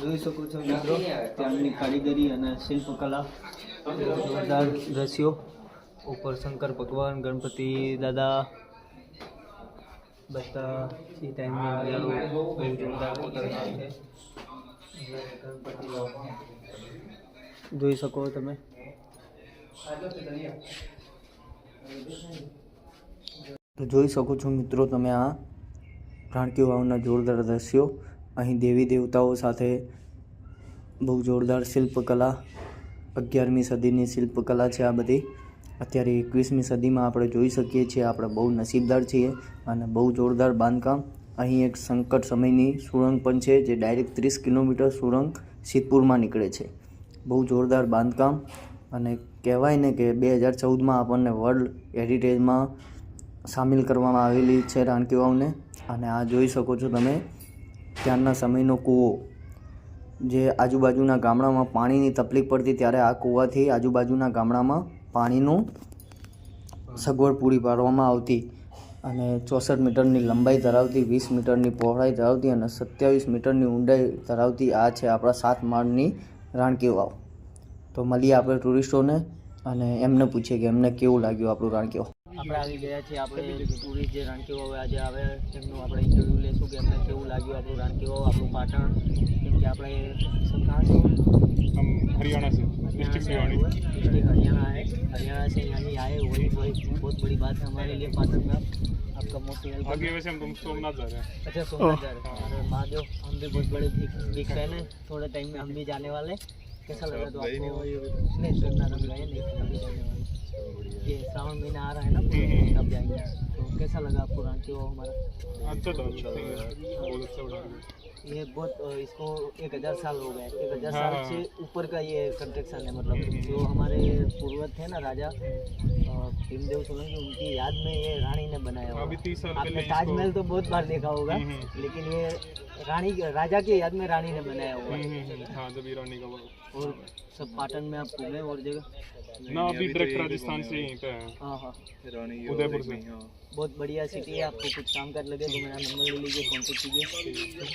જોઈ શકો છો મિત્રો ત્યાંની કારીગરી અને શિલ્પકલા જોરદાર દ્રશ્યો. ઉપર શંકર ભગવાન, ગણપતિ દાદા, બધા એ ટાઈમની નજારો જોઈ શકો તમે. તો જોઈ શકો છો મિત્રો તમે આ રાણકી વાવના જોરદાર દ્રશ્યો. અહીં દેવી દેવતાઓ સાથે બહુ જોરદાર શિલ્પકલા. અગિયારમી સદીની શિલ્પકલા છે આ બધી. અત્યારે એકવીસમી સદીમાં આપણે જોઈ શકીએ છીએ આપણે બહુ નસીબદાર છીએ અને બહુ જોરદાર બાંધકામ. અહીં એક સંકટ સમયની સુરંગ પણ છે જે ડાયરેક્ટ ત્રીસ કિલોમીટર સુરંગ સિદ્ધપુરમાં નીકળે છે. બહુ જોરદાર બાંધકામ અને કહેવાય ને કે બે હજાર ચૌદમાં આપણને વર્લ્ડ હેરિટેજમાં સામેલ કરવામાં આવેલી છે રાણકી વાવને અને આ જોઈ શકો છો તમે ત્યારના સમયનો કૂવો. જે આજુબાજુના ગામડામાં પાણીની તકલીફ પડતી ત્યારે આ કૂવાથી આજુબાજુના ગામડામાં પાણીનું સગવડ પૂરી પાડવામાં આવતી અને ચોસઠ મીટરની લંબાઈ ધરાવતી, વીસ મીટરની પહોળાઈ ધરાવતી અને સત્યાવીસ મીટરની ઊંડાઈ ધરાવતી આ છે આપણા સાત માળની રાણકી વાવ. તો મળીએ આપણે ટુરિસ્ટોને અને એમને પૂછીએ કે એમને કેવું લાગ્યું આપણું રાણકી વાવ. આપણે આવી ગયા છીએ આપણે ટુરિસ્ટ જે રાણકી વાવ આજે આવે તેમનું આપણે ઇન્ટરવ્યૂ લેશું કે એમને કેવું લાગ્યું આપણું રાણકી વાવ આપણું પાટણ કેમ કે આપણે सब कहाँ से हो? हम हरियाणा से हरियाणा डिस्ट्रिक्ट से आए भिवानी हुए हैं। डिस्ट्रिक्ट हरियाणा है हरियाणा से यहाँ आए वही वही बहुत बड़ी बात है हमारे लिए पाटन में आपका मोस्ट वेलकम आगे वैसे हम तुम सोमनाथ जा रहे हैं अच्छा सोमनाथ जा रहे हैं अरे महादेव हम भी बहुत बड़े बिग बिग फैन है थोड़े टाइम में हम भी जाने वाले हैं। कैसा लगा तो आपको नहीं सोमनाथ हम गए नहीं हम भी जाने वाले ये श्रावण महीना आ रहा है ना हम्म। तब जाएँगे। तो कैसा लगा आपको रांची वो हमारा? अच्छा था अच्छा ये बहुत इसको एक हज़ार साल हो गए। एक हज़ार साल हाँ। से ऊपर का ये कंस्ट्रक्शन है मतलब जो हमारे पूर्वज थे ना राजा भीमदेव सोलंकी उनकी याद में ये रानी ने बनाया हुआ। आपने ताजमहल तो बहुत बार देखा होगा हम्म, हम्म। लेकिन ये रानी राजा की याद में रानी ने बनाया हुआ है। हाँ हम्म, हम्म, हाँ जब ईरानी का वो और सब पाटन में आप घूमे और जगह? ना अभी डायरेक्ट राजस्थान से यहीं पे है हाँ। हाँ उदयपुर से। बहुत बढ़िया सिटी है आपको कुछ काम कर लगे तो मेरा नंबर ले लीजिए कॉन्टेक्ट कीजिए।